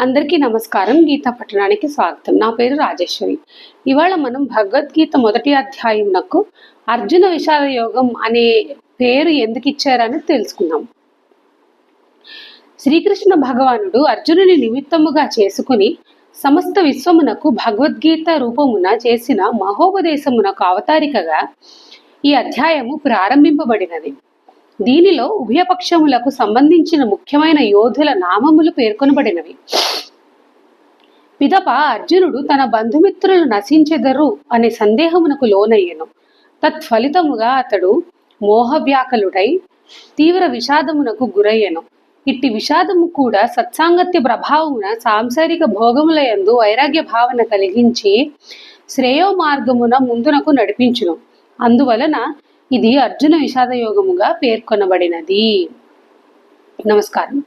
అందరికీ నమస్కారం. గీత పట్టణానికి స్వాగతం. నా పేరు రాజేశ్వరి. ఇవాళ మనం భగవద్గీత మొదటి అధ్యాయంనకు అర్జున విషాద యోగం అనే పేరు ఎందుకు ఇచ్చారని తెలుసుకుందాం. శ్రీకృష్ణ భగవానుడు అర్జునుని నిమిత్తముగా చేసుకుని సమస్త విశ్వమునకు భగవద్గీత రూపమున చేసిన మహోపదేశమునకు అవతారికగా ఈ అధ్యాయము ప్రారంభింపబడినది. దీనిలో ఉభయపక్షములకు సంబంధించిన ముఖ్యమైన యోధుల నామములు పేర్కొనబడినవి. పిదప అర్జునుడు తన బంధుమిత్రులు నశించెదరు అనే సందేహమునకు లోనయ్యను. తత్ఫలితముగా అతడు మోహవ్యాకలుడై తీవ్ర విషాదమునకు గురయ్యను. ఇట్టి విషాదము కూడా సత్సాంగత్య ప్రభావమున సాంసారిక భోగములయందు వైరాగ్య భావన కలిగించి శ్రేయో మార్గమున ముందునకు నడిపించును. అందువలన ఇది అర్జున విషాద యోగముగా పేర్కొనబడినది. నమస్కారం.